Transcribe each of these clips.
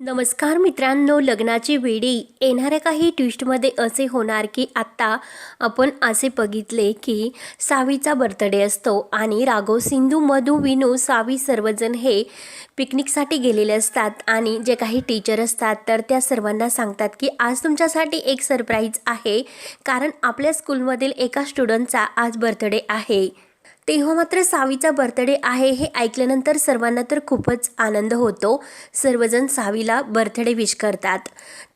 नमस्कार मित्रांनो लग्नाची वेळी येणाऱ्या काही ट्विस्टमध्ये असे होणार की आत्ता आपण असे बघितले की सावीचा बर्थडे असतो आणि राघव सिंधू मधू विनू सावी सर्वजण हे पिकनिकसाठी गेलेले असतात आणि जे काही टीचर असतात तर त्या सर्वांना सांगतात की आज तुमच्यासाठी एक सरप्राईज आहे. कारण आपल्या स्कूलमधील एका स्टुडंटचा आज बर्थडे आहे. तेव्हा मात्र सावीचा बर्थडे आहे हे ऐकल्यानंतर सर्वांना तर खूपच आनंद होतो. सर्वजण सावीला बर्थडे विश करतात.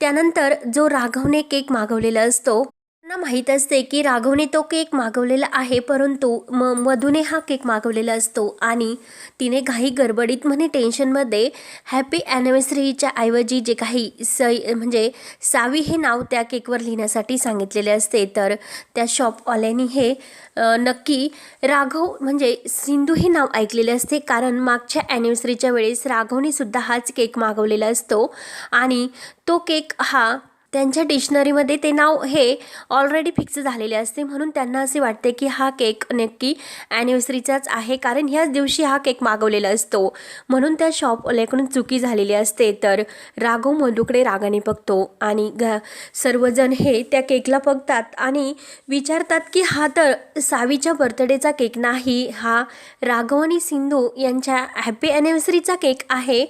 त्यानंतर जो राघवने केक मागवलेला असतो त्यांना माहीत असते की राघवने तो केक मागवलेला आहे परंतु म मधूने हा केक मागवलेला असतो आणि तिने घाई गडबडीत म्हणे टेन्शनमध्ये हॅपी ॲनिव्हर्सरीच्या ऐवजी जे काही सई म्हणजे सावी हे नाव त्या केकवर लिहिण्यासाठी सांगितलेले असते तर त्या शॉपवाल्यानी हे नक्की राघव म्हणजे सिंधू हे नाव ऐकलेले असते कारण मागच्या ॲनिव्हर्सरीच्या वेळेस राघवने सुद्धा हाच केक मागवलेला असतो आणि तो केक हा त्यांच्या डिक्शनरीमध्ये ते नाव हे ऑलरेडी फिक्स झालेले असते. म्हणून त्यांना असे वाटते की हा केक नक्की ॲनिव्हर्सरीचाच आहे. कारण ह्याच दिवशी हा केक मागवलेला असतो. म्हणून त्या शॉपवाल्याकडून चुकी झालेली असते. तर राघव मधूकडे रागाने बघतो आणि घ सर्वजण हे त्या केकला बघतात आणि विचारतात की हा तर सावीच्या बर्थडेचा केक नाही. हा राघव आणि सिंधू यांच्या हॅपी ॲनिव्हर्सरीचा केक आहे.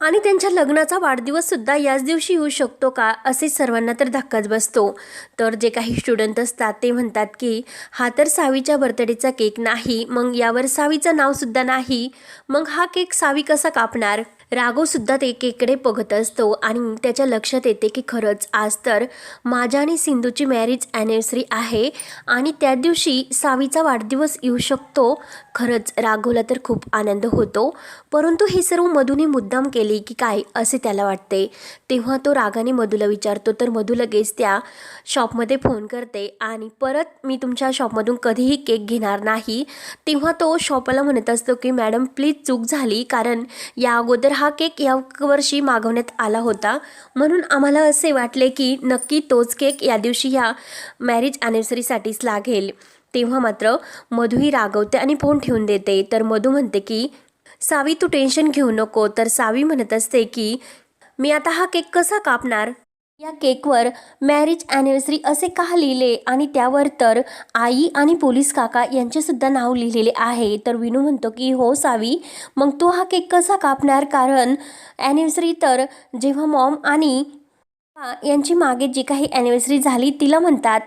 आणि त्यांच्या लग्नाचा वाढदिवससुद्धा याच दिवशी येऊ शकतो का असे सर्वांना तर धक्काच बसतो. तर जे काही स्टुडंट असतात ते म्हणतात की हा तर सावीच्या बर्थडेचा केक नाही मग यावर सावीचं नावसुद्धा नाही मग हा केक सावी कसा कापणार? राघवसुद्धा ते केकडे बघत असतो आणि त्याच्या लक्षात येते की खरंच आज तर माझ्या आणि सिंधूची मॅरेज ॲनिव्हर्सरी आहे आणि त्या दिवशी सावीचा वाढदिवस येऊ शकतो. खरंच राघवला तर खूप आनंद होतो. परंतु हे सर्व मधूने मुद्दाम केले की काय असे त्याला वाटते. तेव्हा तो रागाने मधूला विचारतो तर मधू लगेच त्या शॉपमध्ये फोन करते आणि परत मी तुमच्या शॉपमधून कधीही केक घेणार नाही. तेव्हा तो शॉपला म्हणत असतो की मॅडम प्लीज चूक झाली कारण या अगोदर हा केक या वर्षी मागवण्यात आला होता. म्हणून आम्हाला असे वाटले की नक्की तोच केक या दिवशी ह्या मॅरेज ॲनिव्हर्सरीसाठीच लागेल. तेव्हा मात्र मधूही रागवते आणि फोन ठेवून देते. तर मधू म्हणते की सावी तू टेन्शन घेऊ नको. तर सावी म्हणत असते की मी आता हा केक कसा कापणार? या केकवर मॅरेज ॲनिव्हर्सरी असे का लिहिले? आणि त्यावर तर आई आणि पोलीस काका यांचेसुद्धा नाव लिहिलेले आहे. तर विनू म्हणतो की हो सावी मग तू हा केक कसा कापणार? कारण ॲनिव्हर्सरी तर जेव्हा मॉम आणि यांची मागे जी काही ॲनिव्हर्सरी झाली तिला म्हणतात.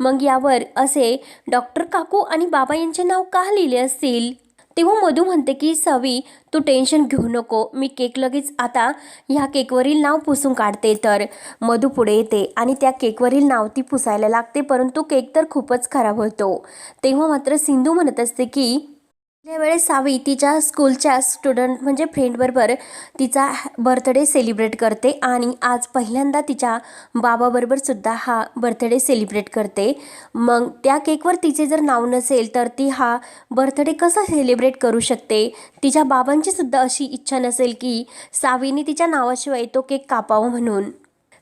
मग यावर असे डॉक्टर काकू आणि बाबा यांचे नाव का लिहिले असतील? तेव्हा मधू म्हणते की सवी तू टेन्शन घेऊ नको. मी केक लगेच आता ह्या केकवरील नाव पुसून काढते तर. मधू पुढे येते आणि त्या केकवरील नाव ती पुसायला लागते परंतु केक तर खूपच खराब होतो. तेव्हा मात्र सिंधू म्हणत असते की त्यावेळेस सावी तिच्या स्कूलच्या स्टुडंट म्हणजे फ्रेंडबरोबर तिचा बर्थडे सेलिब्रेट करते आणि आज पहिल्यांदा तिच्या बाबाबरोबर सुद्धा हा बर्थडे सेलिब्रेट करते. मग त्या केकवर तिचे जर नाव नसेल तर ती हा बर्थडे कसा सेलिब्रेट करू शकते? तिच्या बाबांची सुद्धा अशी इच्छा नसेल की सावीने तिच्या नावाशिवाय तो केक कापावा म्हणून.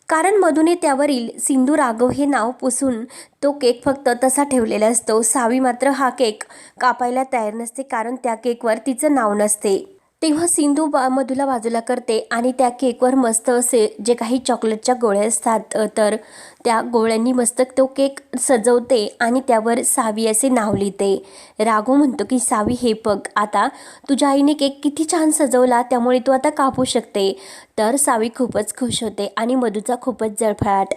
कारण मधूने त्यावरील सिंधू राघव हे नाव पुसून तो केक फक्त तसा ठेवलेला असतो. सावी मात्र हा केक कापायला तयार नसते कारण त्या केकवर तिचं नाव नसते. तेव्हा सिंधू बा मधूला बाजूला करते आणि त्या केकवर मस्त असे जे काही चॉकलेटच्या गोळ्या असतात तर त्या गोळ्यांनी मस्त तो केक सजवते आणि त्यावर सावी असे नाव लिहिते. राघू म्हणतो की सावी हे बघ आता तुझ्या आईने केक किती छान सजवला त्यामुळे तू आता कापू शकते. तर सावी खूपच खुश होते आणि मधूचा खूपच जळफळाट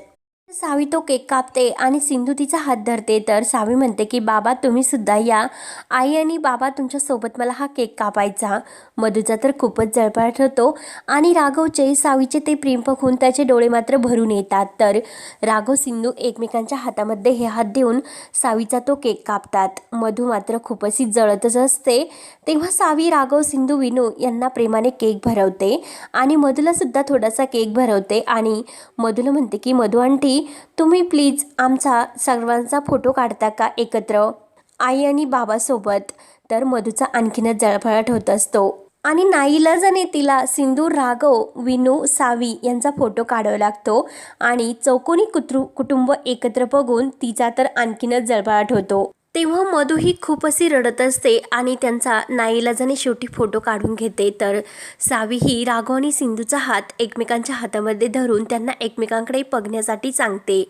सावी तो केक कापते आणि सिंधू तिचा हात धरते. तर सावी म्हणते की बाबा तुम्ही सुद्धा या. आई आणि बाबा तुमच्यासोबत मला हा केक कापायचा. मधूचा तर खूपच जळपाट होतो आणि राघवचे सावीचे ते प्रेम बघून त्याचे डोळे मात्र भरून येतात. तर राघव सिंधू एकमेकांच्या हातामध्ये हे हात देऊन सावीचा तो केक कापतात. मधू मात्र खूपच ही जळतच असते. तेव्हा सावी राघव सिंधू विनू यांना प्रेमाने केक भरवते आणि मधूला सुद्धा थोडासा केक भरवते आणि मधूला म्हणते की मधू आंटी तुम्ही प्लीज आमचा सर्वांचा फोटो काढता का एकत्र? आई आणि बाबासोबत तर मधूचा आणखीनच जळफळाट होत असतो. आणि नाईलाजाने तिला सिंधू राघव विनू सावी यांचा फोटो काढावा लागतो. आणि चौकोनी कुत्रु कुटुंब एकत्र बघून तिचा तर आणखीनच जळफळाट होतो. तेव्हा मधू ही खूप अशी रडत असते आणि त्यांचा नाईलाजाने शेवटी फोटो काढून घेते. तर सावी ही राघव आणि सिंधूचा हात एकमेकांच्या हातामध्ये धरून त्यांना एकमेकांकडे बघण्यासाठी सांगते.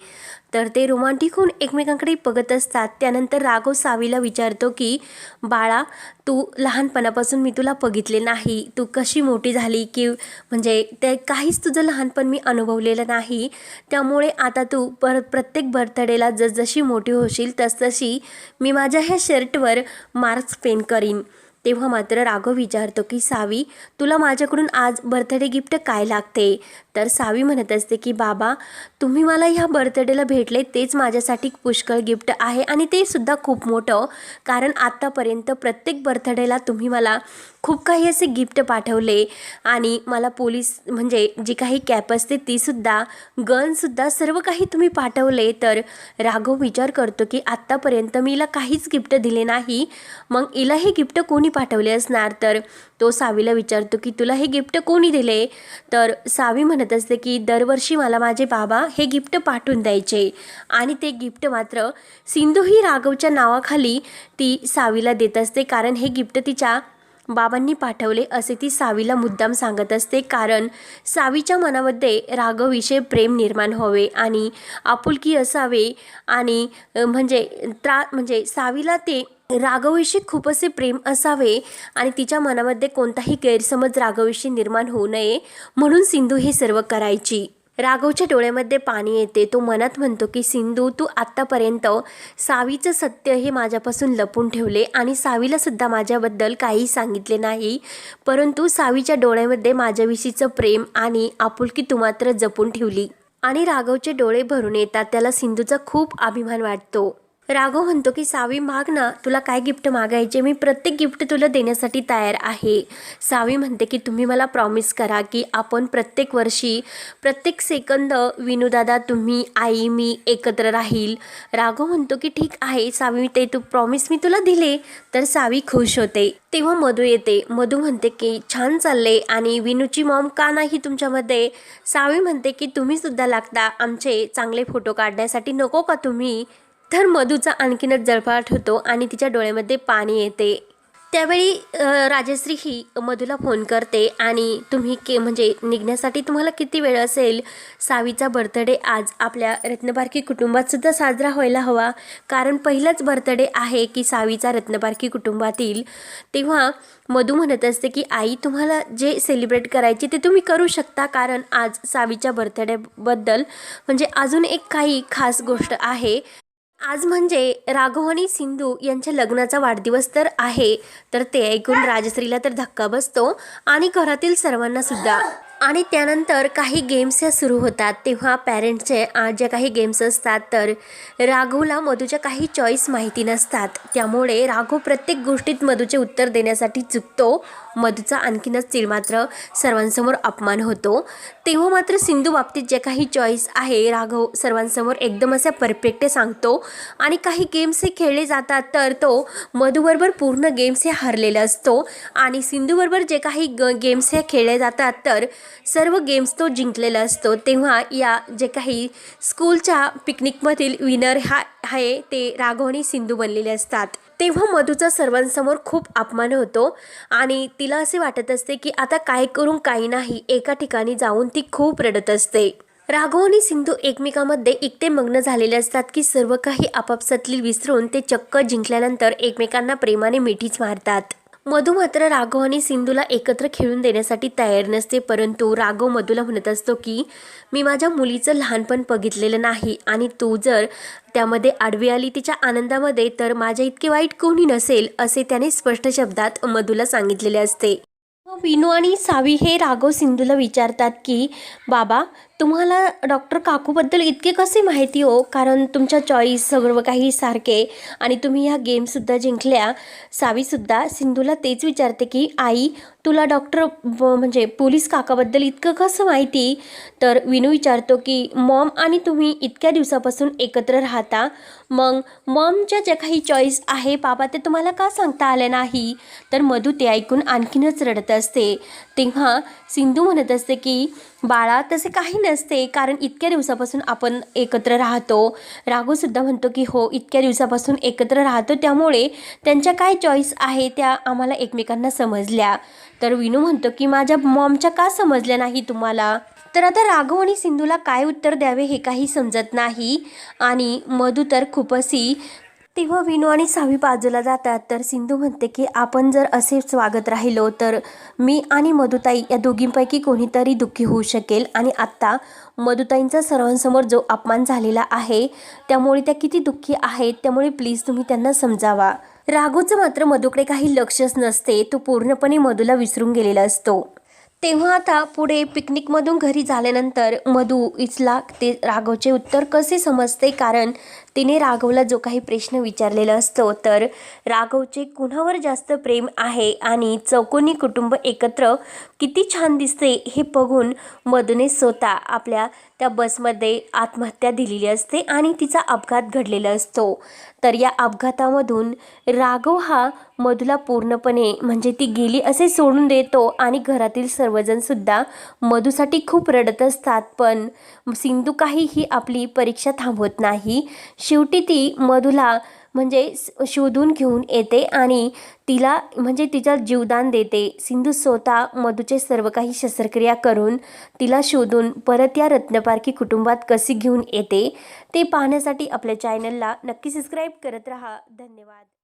तर ते रोमांटिक होऊन एकमेकांकडे बघत असतात. त्यानंतर राघव सावीला विचारतो की बाळा तू लहानपणापासून मी तुला बघितले नाही. तू कशी मोठी झाली? की म्हणजे ते काहीच तुझं लहानपण मी अनुभवलेलं नाही. त्यामुळे आता तू पर प्रत्येक बर्थडेला जसजशी मोठी होशील तसतशी मी माझ्या ह्या शर्टवर मार्क्स पेन करीन. तेव्हा मात्र राघव विचारतो की सावी तुला माझ्याकडून आज बर्थडे गिफ्ट काय लागते? तर सावी म्हणत असते की बाबा तुम्ही मला ह्या बर्थडेला भेटले तेच माझ्यासाठी पुष्कळ गिफ्ट आहे. आणि ते सुद्धा खूप मोठं कारण आत्तापर्यंत प्रत्येक बर्थडेला तुम्ही मला खूप काही असे गिफ्ट पाठवले. आणि मला पोलीस म्हणजे जी काही कॅप असते तीसुद्धा गनसुद्धा सर्व काही तुम्ही पाठवले. तर राघव विचार करतो की आत्तापर्यंत मी हिला काहीच गिफ्ट दिले नाही. मग हिला हे गिफ्ट कोणी पाठवले असणार? तर तो सावीला विचारतो की तुला हे गिफ्ट कोणी दिले? तर सावी म्हणत असते की दरवर्षी मला माझे बाबा हे गिफ्ट पाठवून द्यायचे. आणि ते गिफ्ट मात्र सिंधू ही राघवच्या नावाखाली ती सावीला देत असते कारण हे गिफ्ट तिच्या बाबांनी पाठवले असे ती सावीला मुद्दाम सांगत असते कारण सावीच्या मनामध्ये राघवविषयी प्रेम निर्माण व्हावे आणि आपुलकी असावे आणि म्हणजे त्रा म्हणजे सावीला ते राघवविषयी खूप असे प्रेम असावे आणि तिच्या मनामध्ये कोणताही गैरसमज राघवविषयी निर्माण होऊ नये म्हणून सिंधू हे सर्व करायची. राघवच्या डोळ्यामध्ये पाणी येते. तो मनात म्हणतो की सिंधू तू आत्तापर्यंत सावीचं सत्य हे माझ्यापासून लपून ठेवले आणि सावीला सुद्धा माझ्याबद्दल काही सांगितले नाही. परंतु सावीच्या डोळ्यामध्ये माझ्याविषयीचं प्रेम आणि आपुलकी तू मात्र जपून ठेवली. आणि राघवचे डोळे भरून येतात. त्याला सिंधूचा खूप अभिमान वाटतो. राघव म्हणतो की सावी माग ना तुला काय गिफ्ट मागायचे? मी प्रत्येक गिफ्ट तुला देण्यासाठी तयार आहे. सावी म्हणते की तुम्ही मला प्रॉमिस करा की आपण प्रत्येक वर्षी प्रत्येक सेकंद विनूदादा तुम्ही आई मी एकत्र राहील. राघव म्हणतो की ठीक आहे सावी ते तू प्रॉमिस मी तुला दिले. तर सावी खुश होते. तेव्हा मधू येते. मधू म्हणते की छान चालले आणि विनूची मॉम का नाही तुमच्यामध्ये? सावी म्हणते की तुम्हीसुद्धा लागता. आमचे चांगले फोटो काढण्यासाठी नको का तुम्ही? तर मधूचा आणखीनच जळफळाट होतो आणि तिच्या डोळ्यामध्ये पाणी येते. त्यावेळी राजश्री ही मधूला फोन करते आणि तुम्ही के म्हणजे निघण्यासाठी तुम्हाला किती वेळ असेल? सावीचा बर्थडे आज आपल्या रत्नबारकी कुटुंबातसुद्धा साजरा व्हायला हवा. कारण पहिलाच बर्थडे आहे की सावीचा रत्नबारकी कुटुंबातील. तेव्हा मधू म्हणत असते की आई तुम्हाला जे सेलिब्रेट करायचे ते तुम्ही करू शकता. कारण आज सावीच्या बर्थडेबद्दल म्हणजे अजून एक काही खास गोष्ट आहे. आज म्हणजे राघव आणि सिंधू यांच्या लग्नाचा वाढदिवस तर आहे तर ते ऐकून राजश्रीला तर धक्का बसतो आणि घरातील सर्वांना सुद्धा. आणि त्यानंतर काही गेम्स या सुरू होतात. तेव्हा पॅरेंट्सचे ज्या काही गेम्स असतात तर राघवला मधूच्या काही चॉईस माहिती नसतात. त्यामुळे राघव प्रत्येक गोष्टीत मधूचे उत्तर देण्यासाठी चुकतो. मधूचा आणखीनच चिल मात्र सर्वांसमोर अपमान होतो. तेव्हा मात्र सिंधू बाबतीत जे काही चॉईस आहे राघव सर्वांसमोर एकदम असा परफेक्ट सांगतो. आणि काही गेम्स हे खेळले जातात तर तो मधूबरोबर पूर्ण गेम्स हे हरलेला असतो. आणि सिंधूबरोबर जे काही ग गेम्स हे खेळले जातात तर सर्व गेम्स तो जिंकलेला असतो. तेव्हा या जे काही स्कूलच्या पिकनिकमधील विनर हा आहे ते राघवणी सिंधू बनलेले असतात. तेव्हा मधूचा सर्वांसमोर खूप अपमान होतो आणि तिला असे वाटत असते की आता काय करून काही नाही एका ठिकाणी जाऊन ती खूप रडत असते. राघव आणि सिंधू एकमेकांमध्ये इतके मग्न झालेले असतात की सर्व काही आपापसातली विसरून ते चक्क जिंकल्यानंतर एकमेकांना प्रेमाने मिठीच मारतात. मधू मात्र राघव आणि सिंधूला एकत्र खेळून देण्यासाठी तयार नसते परंतु राघव मधूला म्हणत असतो की मी माझ्या मुलीचं लहानपण बघितलेलं नाही आणि तू जर त्यामध्ये आडवी आली तिच्या आनंदामध्ये तर माझ्या इतके वाईट कोणी नसेल असे त्याने स्पष्ट शब्दात मधूला सांगितलेले असते. विनू आणि सावी हे राघव सिंधूला विचारतात की बाबा तुम्हाला डॉक्टर काकूबद्दल इतके कसे माहिती हो? कारण तुमच्या चॉईस सर्व काही सारखे आणि तुम्ही ह्या गेमसुद्धा जिंकल्या. सावीसुद्धा सिंधूला तेच विचारते की आई तुला डॉक्टर म्हणजे पोलीस काकाबद्दल इतकं कसं माहिती? तर विनू विचारतो की मॉम आणि तुम्ही इतक्या दिवसापासून एकत्र राहता? मग मॉमच्या ज्या काही चॉईस आहे बाबा ते तुम्हाला का सांगता आलं नाही? तर मधू ते ऐकून आणखीनच रडत असते. तेव्हा सिंधू म्हणत असते की बाळा तसे काही नसते. कारण इतक्या दिवसापासून आपण एकत्र राहतो. राघूसुद्धा म्हणतो की हो इतक्या दिवसापासून एकत्र राहतो. त्यामुळे त्यांच्या काय चॉईस आहे त्या आम्हाला एकमेकांना समजल्या. तर विनू म्हणतो की माझ्या मॉमच्या का समजल्या नाही तुम्हाला? तर आता राघव आणि सिंधूला काय उत्तर द्यावे हे काही समजत नाही. आणि मधू तर खूपच तेव्हा विनू आणि सावी बाजूला जातात. तर सिंधू म्हणते की आपण जर असेच वागत राहिलो तर मी आणि मधुताई या दोघींपैकी कोणीतरी दुःखी होऊ शकेल. आणि आत्ता मधुताईंचा सर्वांसमोर जो अपमान झालेला आहे त्यामुळे त्या किती दुःखी आहेत त्यामुळे प्लीज तुम्ही त्यांना समजावा. राघूचं मात्र मधूकडे काही लक्षच नसते. तो पूर्णपणे मधूला विसरून गेलेला असतो. तेव्हा आता पुढे पिकनिकमधून घरी झाल्यानंतर मधू इचला ते राघवचे उत्तर कसे समजते? कारण तिने राघवला जो काही प्रश्न विचारलेला असतो तर राघवचे कुणावर जास्त प्रेम आहे आणि चौकोनी कुटुंब एकत्र किती छान दिसते हे बघून मधूने स्वतः आपल्या त्या बसमध्ये आत्महत्या दिलेली असते आणि तिचा अपघात घडलेला असतो. तर या अपघातामधून राघव हा मधूला पूर्णपणे म्हणजे ती गेली असे सोडून देतो आणि घरातील सर्वजणसुद्धा मधूसाठी खूप रडत असतात पण सिंधू काही ही आपली परीक्षा थांबवत नाही. शेवटी ती मधूला म्हणजे शोधून घेऊन येते आणि तिला म्हणजे तिचा जीवदान देते. सिंधू स्वतः मधूचे सर्व काही शस्त्रक्रिया करून तिला शोधून परत या रत्नपारखी कुटुंबात कशी घेऊन येते ते पाहण्यासाठी आपल्या चॅनलला नक्की सबस्क्राईब करत राहा. धन्यवाद.